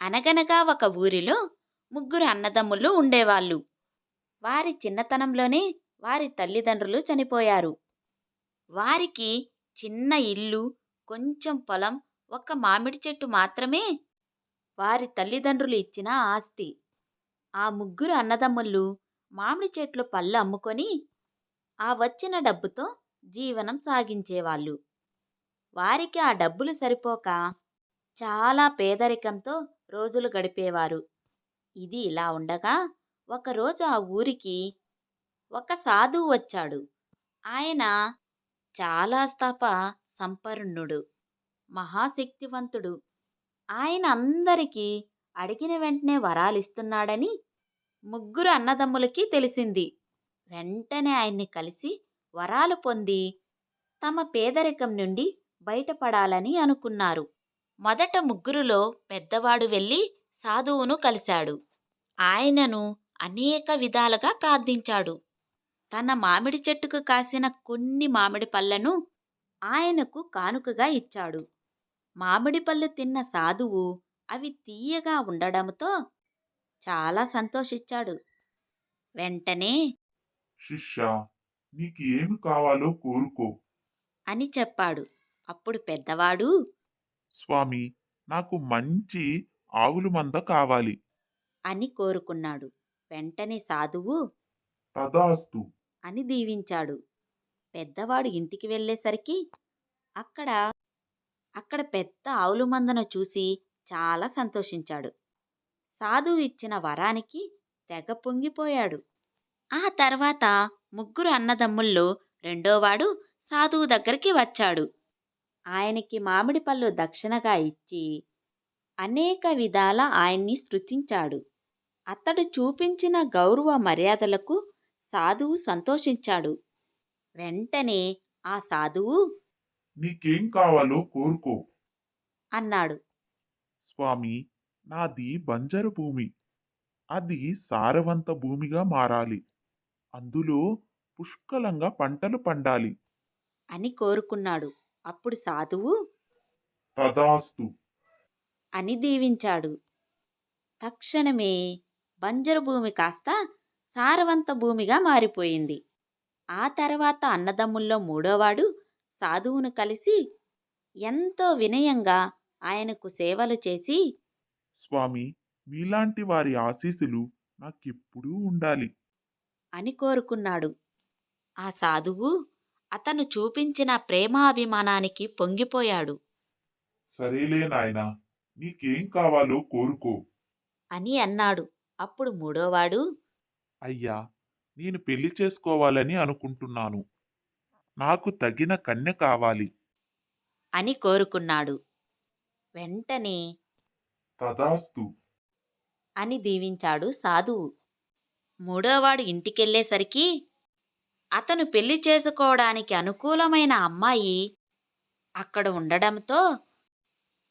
అనగనగా ఒక ఊరిలో ముగ్గురు అన్నదమ్ములు ఉండేవాళ్ళు. వారి చిన్నతనంలోనే వారి తల్లిదండ్రులు చనిపోయారు. వారికి చిన్న ఇల్లు కొంచెం పొలం ఒక మామిడి చెట్టు మాత్రమే వారి తల్లిదండ్రులు ఇచ్చిన ఆస్తి. ఆ ముగ్గురు అన్నదమ్ముళ్ళు మామిడి చెట్లు పళ్ళు అమ్ముకొని ఆ వచ్చిన డబ్బుతో జీవనం సాగించేవాళ్ళు. వారికి ఆ డబ్బులు సరిపోక చాలా పేదరికంతో రోజులు గడిపేవారు. ఇది ఇలా ఉండగా ఒకరోజు ఆ ఊరికి ఒక సాధువు వచ్చాడు. ఆయన చాలా స్తప సంపన్నుడు మహాశక్తివంతుడు. ఆయన అందరికీ అడిగిన వెంటనే వరాలిస్తున్నాడని ముగ్గురు అన్నదమ్ములకి తెలిసింది. వెంటనే ఆయన్ని కలిసి వరాలు పొంది తమ పేదరికం నుండి బయటపడాలని అనుకున్నారు. మొదట ముగ్గురులో పెద్దవాడు వెళ్ళి సాధువును కలిశాడు. ఆయనను అనేక విధాలుగా ప్రార్థించాడు. తన మామిడి చెట్టుకు కాసిన కొన్ని మామిడి పళ్ళను ఆయనకు కానుకగా ఇచ్చాడు. మామిడి పళ్ళు తిన్న సాధువు అవి తీయగా ఉండడంతో చాలా సంతోషించాడు. వెంటనే శిష్య నీకు ఏమి కావాలో కోరుకో అని చెప్పాడు. అప్పుడు పెద్దవాడు స్వామి నాకు మంచి ఆవులు మంద కావాలి. అని కోరుకున్నాడు. వెంటనే సాధువు తదాస్తు. అని దీవించాడు. పెద్దవాడు ఇంటికి వెళ్ళేసరికి అక్కడ అక్కడ పెద్ద ఆవుల మందను చూసి చాలా సంతోషించాడు. సాధువు ఇచ్చిన వరానికి తెగ పొంగిపోయాడు. ఆ తర్వాత ముగ్గురు అన్నదమ్ముల్లో రెండోవాడు సాధువు దగ్గరికి వచ్చాడు. ఆయనకి మామిడి పళ్ళు దక్షిణగా ఇచ్చి అనేక విధాల ఆయన్ని స్తుతించాడు. అతడు చూపించిన గౌరవ మర్యాదలకు సాధువు సంతోషించాడు. వెంటనే ఆ సాధువు నీకేం కావాలో కోరుకో అన్నాడు. స్వామి నాది బంజరు భూమి. అది సారవంత భూమిగా మారాలి. అందులో పుష్కలంగా పంటలు పండాలి అని కోరుకున్నాడు. అప్పుడు సాధువు తదాస్తు. అని దీవించాడు. తక్షణమే బంజరు భూమి కాస్త సారవంత భూమిగా మారిపోయింది. ఆ తర్వాత అన్నదమ్ముల్లో మూడోవాడు సాధువును కలిసి ఎంతో వినయంగా ఆయనకు సేవలు చేసి స్వామి మీలాంటి వారి ఆశీస్సులు నాకెప్పుడూ ఉండాలి. అని కోరుకున్నాడు. ఆ సాధువు అతను చూపించిన ప్రేమాభిమానానికి పొంగిపోయాడు. సరేలే నాయనా నీకేం కావాలో కోరుకో. అని అన్నాడు. అప్పుడు మూడోవాడు అయ్యా నేను పెళ్ళి చేసుకోవాలని అనుకుంటున్నాను. నాకు తగిన కన్య కావాలి. అని కోరుకున్నాడు. వెంటనే తదాస్తు. అని దీవించాడు సాధువు. మూడోవాడు ఇంటికెళ్ళేసరికి అతను పెళ్ళి చేసుకోవడానికి అనుకూలమైన అమ్మాయి అక్కడ ఉండడంతో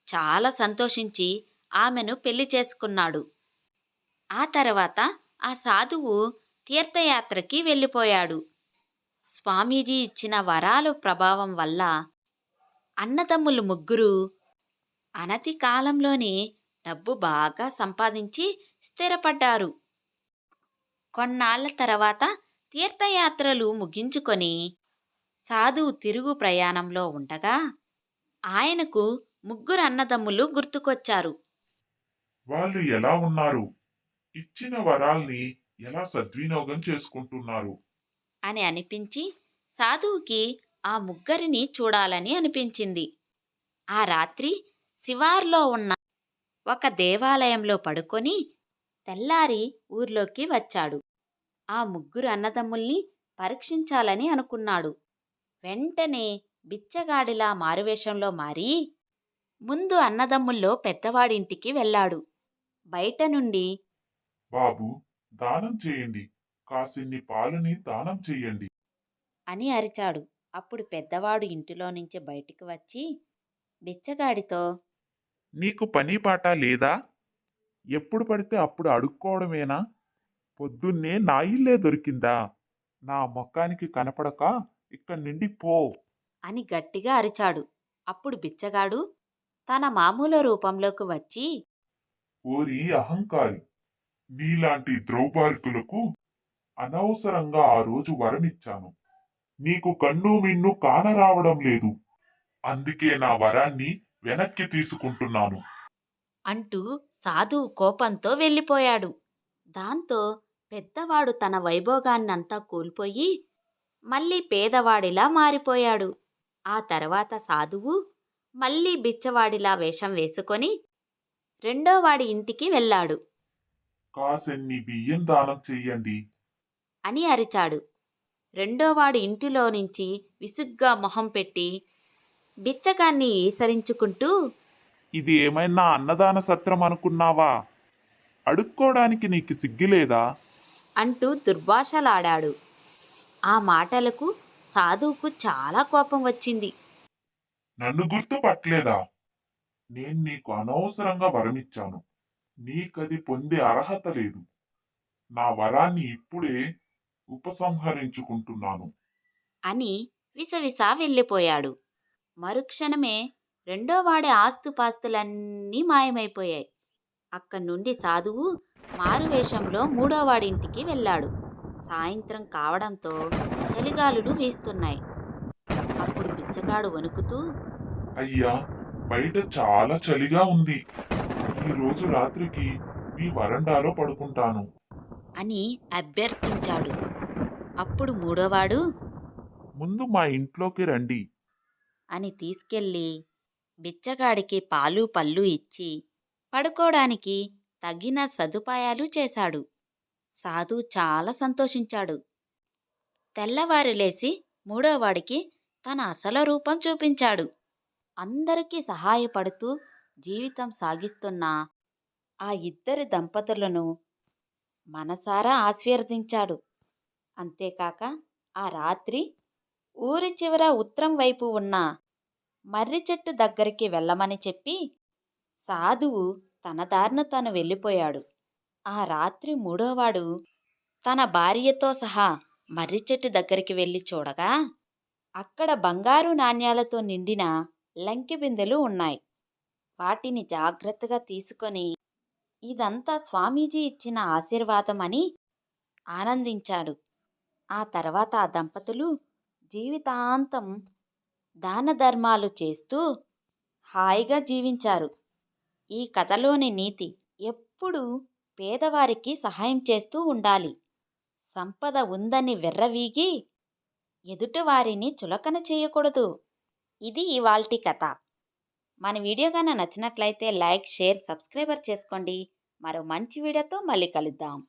చాలా సంతోషించి ఆమెను పెళ్ళి చేసుకున్నాడు. ఆ తర్వాత ఆ సాధువు తీర్థయాత్రకి వెళ్ళిపోయాడు. స్వామీజీ ఇచ్చిన వరాలు ప్రభావం వల్ల అన్నదమ్ములు ముగ్గురు అనతి కాలంలోనే డబ్బు బాగా సంపాదించి స్థిరపడ్డారు. కొన్నాళ్ళ తర్వాత తీర్థయాత్రలు ముగించుకొని సాధువు తిరుగు ప్రయాణంలో ఉండగా ఆయనకు ముగ్గురు అన్నదమ్ములు గుర్తుకొచ్చారు. వాళ్ళు ఎలా ఉన్నారు? ఇచ్చిన వరాల్ని ఎలా సద్వినియోగం చేసుకుంటున్నారు? అని అనిపించి సాధువుకి ఆ ముగ్గురిని చూడాలని అనిపించింది. ఆ రాత్రి శివార్లో ఉన్న ఒక దేవాలయంలో పడుకొని తెల్లారి ఊర్లోకి వచ్చాడు. ఆ ముగ్గురు అన్నదమ్ముల్ని పరీక్షించాలని అనుకున్నాడు. వెంటనే బిచ్చగాడిలా మారువేషంలో మారి ముందు అన్నదమ్ముల్లో పెద్దవాడింటికి వెళ్ళాడు. బయట నుండి బాబు దానం చేయండి. కాసిన్ని పాలని దానం చేయండి అని అరిచాడు. అప్పుడు పెద్దవాడు ఇంటిలో నుంచి బయటికి వచ్చి బిచ్చగాడితో నీకు పని పాట లేదా? ఎప్పుడు పడితే అప్పుడు అడుక్కోవడమేనా? పొద్దున్నే నా ఇల్లే దొరికిందా? నా మొక్కానికి కనపడక ఇక్కడి నుండి పో. అని గట్టిగా అరిచాడు. అప్పుడు బిచ్చగాడు తన మామూలు రూపంలోకి వచ్చి ఓరి అహంకారి! నీలాంటి ద్రౌపార్కులకు అనవసరంగా ఆ రోజు వరమిచ్చాను. నీకు కన్ను మిన్ను కానరావడం లేదు. అందుకే నా వరాన్ని వెనక్కి తీసుకుంటున్నాను. అంటూ సాధువు కోపంతో వెళ్ళిపోయాడు. దాంతో పెద్దవాడు తన వైభోగాన్నంతా కోల్పోయి మళ్ళీ పేదవాడిలా మారిపోయాడు. ఆ తర్వాత సాధువు మళ్ళీ బిచ్చవాడిలా వేషం వేసుకొని రెండోవాడి ఇంటికి వెళ్ళాడు. కాసెన్ని బియ్యం దానం చెయ్యండి. అని అరిచాడు. రెండోవాడు ఇంటిలో నుంచి విసుగ్గా మొహం పెట్టి బిచ్చగాన్ని ఈసరించుకుంటూ ఇది ఏమైనా అన్నదాన సత్రం అనుకున్నావా? అడుక్కోడానికి నీకు సిగ్గులేదా? అంటూ దుర్భాషలాడాడు. ఆ మాటలకు సాధువుకు చాలా కోపం వచ్చింది. నన్ను గుర్తుపట్టలేదా? నేను నీకు అనవసరంగా వరమిచ్చాను. నీకది పొందే అర్హత లేదు. నా వరాన్ని ఇప్పుడే ఉపసంహరించుకుంటున్నాను. అని విసవిసా వెళ్ళిపోయాడు. మరుక్షణమే రెండోవాడి ఆస్తుపాస్తులన్నీ మాయమైపోయాయి. అక్కడి నుండి సాధువు మారువేషంలో మూడోవాడి ఇంటికి వెళ్ళాడు. సాయంత్రం కావడంతో చలిగాలులు వీస్తున్నాయి. అప్పుడు బిచ్చగాడు వణుకుతూ అయ్యా బయట చాలా చలిగా ఉంది. ఈ రోజు రాత్రికి మీ వరండాలో పడుకుంటాను. అని అభ్యర్థించాడు. అప్పుడు మూడోవాడు ముందు మా ఇంట్లోకి రండి. అని తీసుకెళ్ళి బిచ్చగాడికి పాలు పళ్ళు ఇచ్చి పడుకోడానికి తగిన సదుపాయాలు చేశాడు. సాధు చాలా సంతోషించాడు. తెల్లవారు లేచి మూడోవాడికి తన అసలు రూపం చూపించాడు. అందరికీ సహాయపడుతూ జీవితం సాగిస్తున్న ఆ ఇద్దరి దంపతులను మనసారా ఆశీర్వదించాడు. అంతేకాక ఆ రాత్రి ఊరి చివర ఉత్తరం వైపు ఉన్న మర్రి చెట్టు దగ్గరికి వెళ్ళమని చెప్పి సాధువు తన దారిన తను వెళ్ళిపోయాడు. ఆ రాత్రి మూడోవాడు తన భార్యతో సహా మర్రి చెట్టు దగ్గరికి వెళ్ళి చూడగా అక్కడ బంగారు నాణ్యాలతో నిండిన లంకి బిందెలు ఉన్నాయి. వాటిని జాగ్రత్తగా తీసుకొని ఇదంతా స్వామీజీ ఇచ్చిన ఆశీర్వాదమని ఆనందించాడు. ఆ తర్వాత ఆ దంపతులు జీవితాంతం దాన ధర్మాలు చేస్తూ హాయిగా జీవించారు. ఈ కథలోని నీతి ఎప్పుడూ పేదవారికి సహాయం చేస్తూ ఉండాలి. సంపద ఉందని వెర్రవీగి ఎదుటివారిని చులకన చేయకూడదు. ఇది ఇవాల్టి కథ. మన వీడియో కానీ నచ్చినట్లయితే లైక్ షేర్ సబ్స్క్రైబర్ చేసుకోండి. మరో మంచి వీడియోతో మళ్ళీ కలుద్దాం.